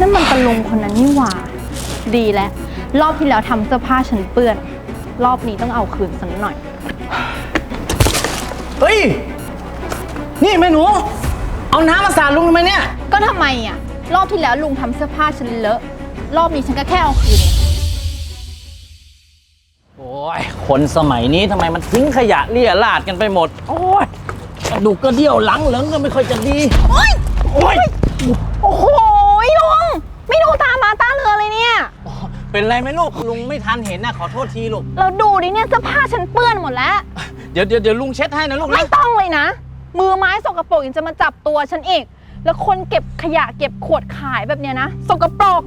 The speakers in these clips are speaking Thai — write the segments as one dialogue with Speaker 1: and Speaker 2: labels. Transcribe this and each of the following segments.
Speaker 1: นั่นมันตะลุงคนนั้นนี่หว่า ดีแล้ว รอบที่แล้วทำเสื้อผ้าฉันเปื้อน รอบนี้ต้องเอาคืนสักหน่อย
Speaker 2: เฮ้ย นี่แม่หนู เอาน้ำมาสาดลุงทำไมเนี่ย
Speaker 1: ก็ทำไมอะ รอบที่แล้วลุงทำเสื้อผ้าฉันเลอะ รอบนี้ฉันก็แค่เอาคืนเอง
Speaker 2: โอ้ย คนสมัยนี้ทำไมมันทิ้งขยะเลี่ยราดกันไปหมด โอ้ยกระดูกกระเดี่ยวหลังเหลิงก็ไม่ค่อยจะดี
Speaker 1: โอ๊ย
Speaker 2: โอ้ย
Speaker 1: โอ้โหลุง ไม่ดูตามาตาเรือเลยเนี่ย
Speaker 2: เป็นไรไหมลูกลุงไม่ทันเห็นนะขอโทษทีลูก
Speaker 1: แล้วดูดิเนี่ยเสื้อผ้าฉันเปื้อนหมดแล้ว
Speaker 2: เดี๋ยวเดี๋ยวเดี๋ยวลุงเช็ดให้นะลูก
Speaker 1: ไม่
Speaker 2: นะ
Speaker 1: ต้องเลยนะ มือไม้สกปรกยังจะมาจับตัวฉันอีก แล้วคนเก็บขยะเก็บขวดขายแบบเนี้ยนะสกปรก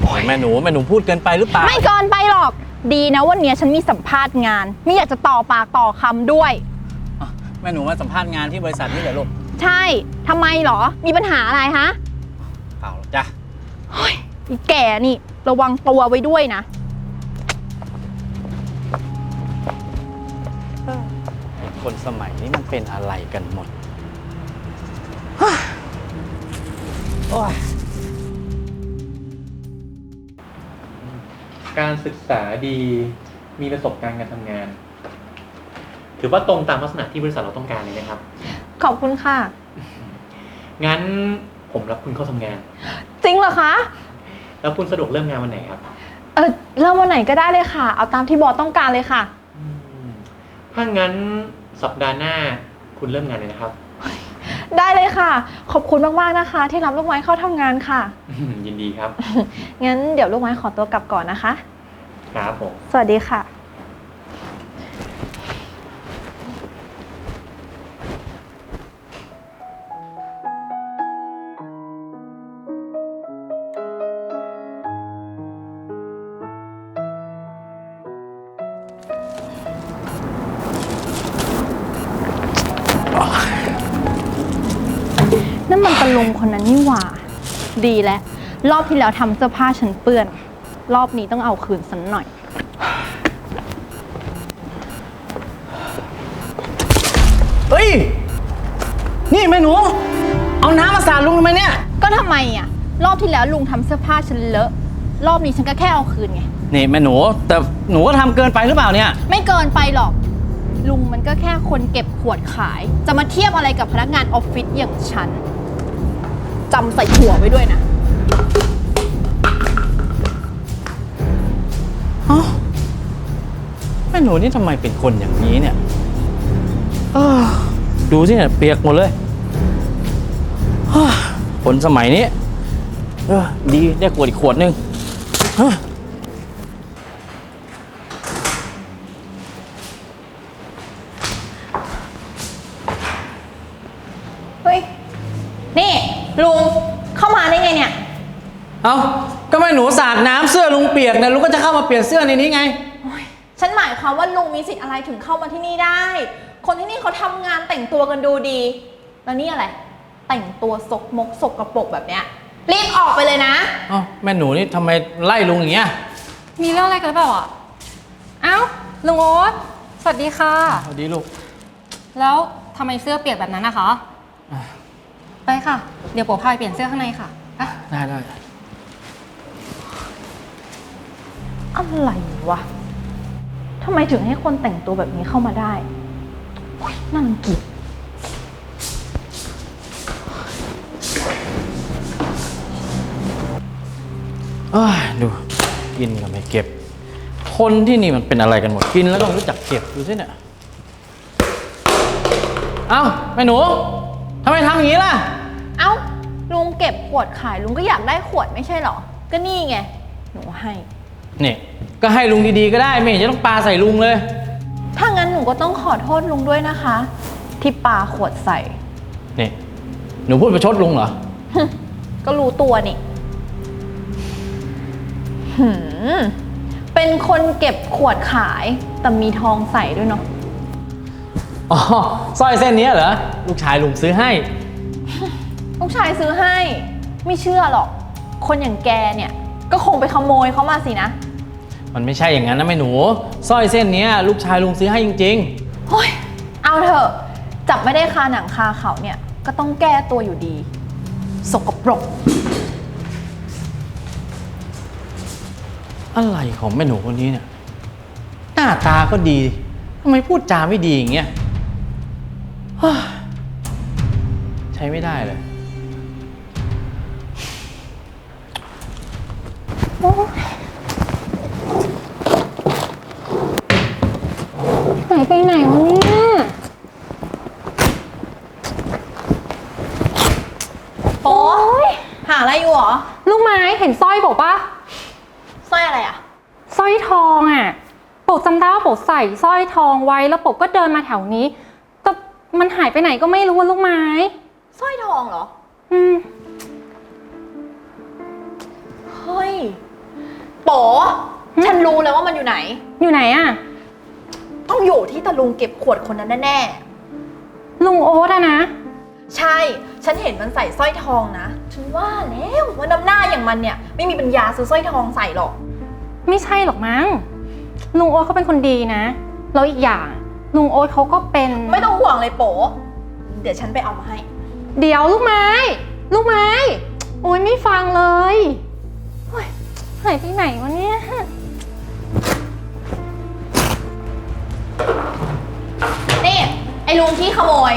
Speaker 2: โอ้ยแม่หนูแม่หนูพูดเกินไปหรือเปล่า
Speaker 1: ไม่เกินไปหรอก ดีนะวันเนี้ยฉันมีสัมภาษณ์งาน ไม่อยากจะต่อปากต่อคำด้วย
Speaker 2: อะแม่หนูมาสัมภาษณ์งานที่บริษัทนี่เหรอลูก
Speaker 1: ใช่ทำไมหรอ มีปัญหาอะไรฮะ
Speaker 2: เปล่าหรอกจ้ะ
Speaker 1: เฮ้ยอีแก่นี่ ระวังตัวไว้ด้วยนะ
Speaker 2: คนสมัยนี้มันเป็นอะไรกันหมด โอ้ย
Speaker 3: การศึกษาดีมีประสบการณ์การทำงาน ถือว่าตรงตามลักษณะที่บริษัทเราต้องการเลยนะครับ
Speaker 1: ขอบคุณค่ะ
Speaker 3: งั้นผมรับคุณเข้าทำงาน
Speaker 1: จริงเหรอคะ
Speaker 3: แล้วคุณสะดวกเริ่มงานวันไหนครับ
Speaker 1: เออเริ่มวันไหนก็ได้เลยค่ะ เอาตามที่บอสต้องการเลยค่ะ
Speaker 3: อืมถ้างั้นสัปดาห์หน้าคุณเริ่มงานเลยนะครับ
Speaker 1: ได้เลยค่ะ ขอบคุณมากๆนะคะ ที่รับลูกไม้เข้าทำงานค่ะ
Speaker 3: อืมยินดีครับ
Speaker 1: งั้นเดี๋ยวลูกไม้ขอตัวกลับก่อนนะคะ
Speaker 3: ครับผม
Speaker 1: สวัสดีค่ะ ดีแล้ว รอบที่แล้วทำเสื้อผ้าฉันเปื้อน รอบนี้ต้องเอาคืนสันหน่อย
Speaker 2: เฮ้ย นี่แม่หนู เอาน้ำมาสาดลุงทำไมเนี่ย
Speaker 1: ก็ทำไมอะ รอบที่แล้วลุงทำเสื้อผ้าฉันเลอะ รอบนี้ฉันก็แค่เอาคืนไง
Speaker 2: นี่แม่หนู แต่หนูก็ทำเกินไปหรือเปล่าเนี่ย
Speaker 1: ไม่เกินไปหรอก ลุงมันก็แค่คนเก็บขวดขาย จะมาเทียบอะไรกับพนักงานออฟฟิศอย่างฉัน จำใส่หัวไว้ด้วยนะ
Speaker 2: แม่หนูนี่ทำไมเป็นคนอย่างนี้เนี่ยเอ้อดูสิเนี่ยเปียกหมดเลยเฮ้อคนสมัยนี้เออดีได้ขวดอีกขวดหนึงเฮ้อ
Speaker 1: เฮ้ย นี่ ลุงเข้ามาได้ไงเนี่ย
Speaker 2: เอาก็แม่หนูสาดน้ำเสื้อลุงเปียกเนี่ยลุงก็จะเข้ามาเปลี่ยนเสื้อในนี้ไง
Speaker 1: ฉันหมายความว่าลุงมีสิทธิ์อะไรถึงเข้ามาที่นี่ได้ คนที่นี่เขาทำงานแต่งตัวกันดูดี แล้วนี่อะไร แต่งตัวสกมกสกกระปรกแบบเนี้ย รีบออกไปเลยนะ
Speaker 2: เอ้าแม่หนูนี่ทำไมไล่ลุงอย่างเงี้ย
Speaker 4: มีเรื่องอะไรกันหรือเปล่าอะ เอ้าลุงโอ๊ตสวัสดีค่ะ
Speaker 2: สวัสดีลูก
Speaker 4: แล้วทำไมเสื้อเปียกแบบนั้นนะคะ ไปค่ะ เดี๋ยวโปพาไปเปลี่ยนเสื้อข้างในค่ะไป
Speaker 2: ได้ได้
Speaker 1: อะไรวะทำไมถึงให้คนแต่งตัวแบบนี้เข้ามาได้โอ๊ยน่ารังเกียจ
Speaker 2: เอ้ยดูกินก็ไม่เก็บ คนที่นี่มันเป็นอะไรกันหมดกินแล้วต้องรู้จักเก็บดูสิเนี่ยเอ้าแม่หนูทำไมทำอย่างนี้ล่ะ
Speaker 1: เอ้า ลุงเก็บขวดขายลุงก็อยากได้ขวดไม่ใช่เหรอ ก็นี่ไง หนูให้
Speaker 2: นี่ก็ให้ลุงดีๆก็ได้ไม่เห็นจะต้องปาใส่ลุงเลย
Speaker 1: ถ้างั้นหนูก็ต้องขอโทษลุงด้วยนะคะ ที่ปาขวดใส่
Speaker 2: นี่หนูพูดประชดลุงเหรอ
Speaker 1: ก็รู้ตัวนี่หืมเป็นคนเก็บขวดขาย แต่มีทองใส่ด้วยเนาะ
Speaker 2: อ๋อสร้อยเส้นนี้เหรอ ลูกชายลุงซื้อให้
Speaker 1: ลูกชายซื้อให้ ไม่เชื่อหรอก คนอย่างแกเนี่ย ก็คงไปขโมยเขามาสินะ
Speaker 2: มันไม่ใช่อย่างนั้นนะแม่หนูสร้อยเส้นเนี้ยลูกชายลุงซื้อให้จริง
Speaker 1: เฮ้ยเอาเถอะ จับไม่ได้คาหนังคาเขาเนี่ย ก็ต้องแก้ตัวอยู่ดี สกปรก
Speaker 2: อะไรของแม่หนูคนนี้เนี่ย หน้าตาก็ดีทำไมพูดจาไม่ดีอย่างเงี้ยเฮ้ยใช้ไม่ได้เลย
Speaker 4: หายไปไหนวะเนี่ย
Speaker 1: โป๊หาอะไรอยู่หรอ
Speaker 4: ลูกไม้เห็นสร้อยบอกปะ
Speaker 1: สร้อยอะไรอะ
Speaker 4: สร้อยทองอะโปกจำได้ว่าโปกใส่สร้อยทองไว้แล้วโปกก็เดินมาแถวนี้ แต่มันหายไปไหนก็ไม่รู้ว่าลูกไม้
Speaker 1: สร้อยทองเหรอ
Speaker 4: อืม
Speaker 1: โป๋ฉันรู้แล้วว่ามันอยู่ไหน
Speaker 4: อยู่ไหนอะ
Speaker 1: ต้องอยู่ที่ตะลุงเก็บขวดคนนั้นแน่
Speaker 4: ลุงโอ๊ตอะนะ
Speaker 1: ๆใช่ ฉันเห็นมันใส่สร้อยทองนะ ฉันว่าแล้วว่าน้ำหน้าอย่างมันเนี่ย ไม่มีปัญญาซื้อสร้อยทองใส่หรอก
Speaker 4: ไม่ใช่หรอกมั้ง ลุงโอ๊ตเขาเป็นคนดีนะ แล้วอีกอย่าง ลุงโอ๊ตเขาก็เป็น
Speaker 1: ไม่ต้องห่วงเลยโป๋เดี๋ยวฉันไปเอามาให้
Speaker 4: เดี๋ยวลูกไม้ ลูกไม้ โอ้ยไม่ฟังเลยเฮ้ย หายไปไหนวะเนี่ย
Speaker 1: นี่ไอ้ลุงที่ขโมย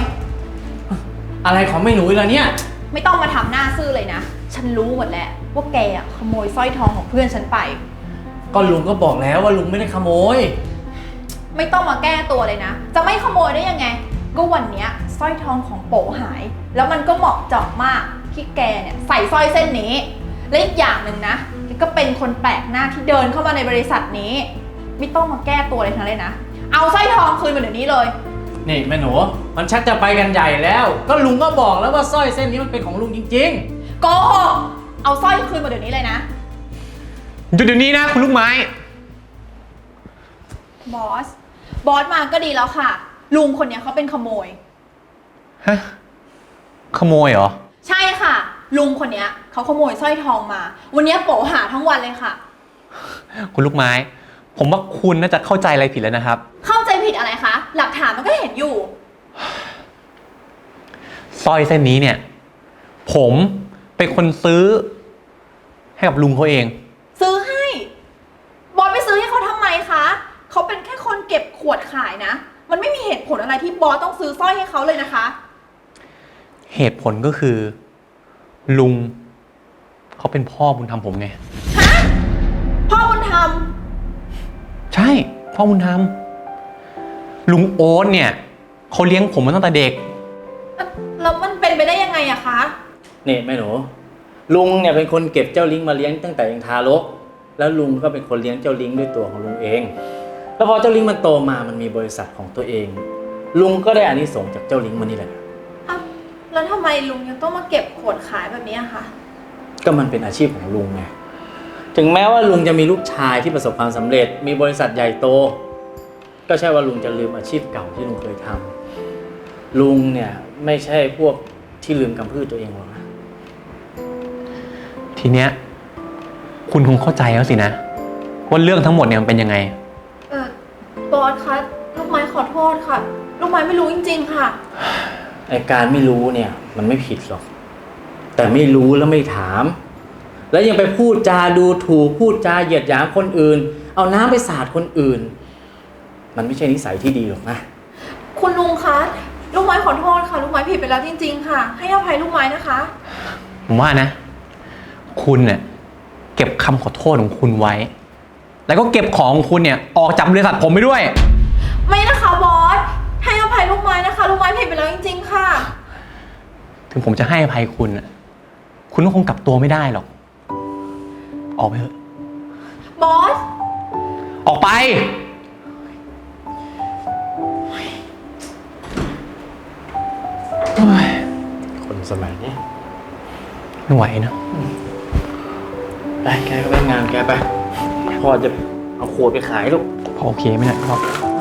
Speaker 2: อะไรของแม่หนูอีกแล้วเนี่ย
Speaker 1: ไม่ต้องมาทำหน้าซื่อเลยนะ ฉันรู้หมดแล้วว่าแกอะขโมยสร้อยทองของเพื่อนฉันไป
Speaker 2: ก็ลุงก็บอกแล้วว่าลุงไม่ได้ขโมย
Speaker 1: ไม่ต้องมาแก้ตัวเลยนะ จะไม่ขโมยได้ยังไง ก็วันเนี้ยสร้อยทองของโป๋หาย แล้วมันก็เหมาะเจาะมากที่แกเนี่ยใส่สร้อยเส้นนี้ และอีกอย่างหนึ่งนะแกก็เป็นคนแปลกหน้าที่เดินเข้ามาในบริษัทนี้ ไม่ต้องมาแก้ตัวเลยทั้งเลยนะ เอาสร้อยทองคืนมาเดี๋ยวนี้เลย
Speaker 2: นี่แม่หนู มันชักจะไปกันใหญ่แล้ว ก็ลุงก็บอกแล้วว่าสร้อยเส้นนี้มันเป็นของลุงจริง
Speaker 1: โกหกเอาสร้อยคืนมาเดี๋ยวนี้เลยนะ
Speaker 3: หยุดเดี๋ยวนี้นะคุณลูกไม้
Speaker 1: บอส บอสมาก็ดีแล้วค่ะ ลุงคนเนี้ยเขาเป็นขโมย
Speaker 3: ฮะ ขโมยเหรอ
Speaker 1: ใช่ค่ะ ลุงคนเนี้ยเขาขโมยสร้อยทองมา วันเนี้ยโป๋หาทั้งวันเลยค่ะ
Speaker 3: คุณลูกไม้ ผมว่าคุณน่าจะเข้าใจอะไรผิดแล้วนะครับ
Speaker 1: เข้าใจผิดอะไรคะ หลักฐานมันก็เห็นอยู่
Speaker 3: สร้อยเส้นนี้เนี่ย ผมเป็นคนซื้อ ให้กับลุงเขาเอง
Speaker 1: ซื้อให้ บอสไปซื้อให้เขาทำไมคะ เขาเป็นแค่คนเก็บขวดขายนะ มันไม่มีเหตุผลอะไรที่บอสต้องซื้อสร้อยให้เขาเลยนะคะ
Speaker 3: เหตุผลก็คือ ลุง เขาเป็นพ่อบุญธรรมผมไง
Speaker 1: ฮะพ่อบุญธรรม
Speaker 3: ใช่ พ่อบุญธรรมลุงโอ๊ตเนี่ยเขาเลี้ยงผมมาตั้งแต่เด็ก
Speaker 1: แล้วมันเป็นไปได้ยังไงอะคะ
Speaker 2: ๆนี่แม่หนู ลุงเนี่ยเป็นคนเก็บเจ้าลิงมาเลี้ยงตั้งแต่ยังทารก แล้วลุงก็เป็นคนเลี้ยงเจ้าลิงด้วยตัวของลุงเอง แล้วพอเจ้าลิงมันโตมามันมีบริษัทของตัวเอง ลุงก็ได้อานิสงส์จากเจ้าลิงมันนี่แหละ
Speaker 1: อ้าว แล้วทำไมลุงยังต้องมาเก็บขวดขายแบบนี้อะคะ
Speaker 2: ก็มันเป็นอาชีพของลุงไง ถึงแม้ว่าลุงจะมีลูกชายที่ประสบความสำเร็จ มีบริษัทใหญ่โต ก็ใช่ว่าลุงจะลืมอาชีพเก่าที่ลุงเคยทำลุงเนี่ยไม่ใช่พวกที่ลืมกำพืชตัวเองหรอกนะ
Speaker 3: ทีเนี้ยคุณคงเข้าใจแล้วสินะ ว่าเรื่องทั้งหมดเนี่ยมันเป็นยังไง
Speaker 1: เออบอสคะลูกไม้ขอโทษค่ะ ลูกไม้ไม่รู้จริง ๆ ค่ะ
Speaker 2: ไอการไม่รู้เนี่ย มันไม่ผิดหรอก แต่ไม่รู้แล้วไม่ถาม แล้วยังไปพูดจาดูถูกพูดจาเหยียดหยามคนอื่น เอาน้ำไปสาดคนอื่น มันไม่ใช่นิสัยที่ดีหรอกนะ
Speaker 1: คุณลุงคะลูกไม้ขอโทษค่ะ ลูกไม้ผิดไปแล้วจริง ๆ ค่ะ ให้อภัยลูกไม้นะคะ
Speaker 3: ผมว่านะ คุณเนี่ยเก็บคำขอโทษของคุณไว้ แล้วก็เก็บของของคุณเนี่ย ออกจากบริษัทผมไปด้วย
Speaker 1: ไม่นะคะบอสให้อ ภัยลูกไม้นะคะ ลูกไม้ผิดไปแล้วจริง ๆ ค่ะ
Speaker 3: ถึงผมจะให้อภัยคุณน่ะคุณก็คงกลับตัวไม่ได้หรอก ออกไปเถอะ
Speaker 1: บอส
Speaker 3: ออกไป
Speaker 2: คนสมัยนี้
Speaker 3: ไม่ไหวนะ
Speaker 2: ไปแกก็ไปงานแกไปพ่อจะเอาขวดไปขายลูก
Speaker 3: พอโอเคไหมเนี่ยครับ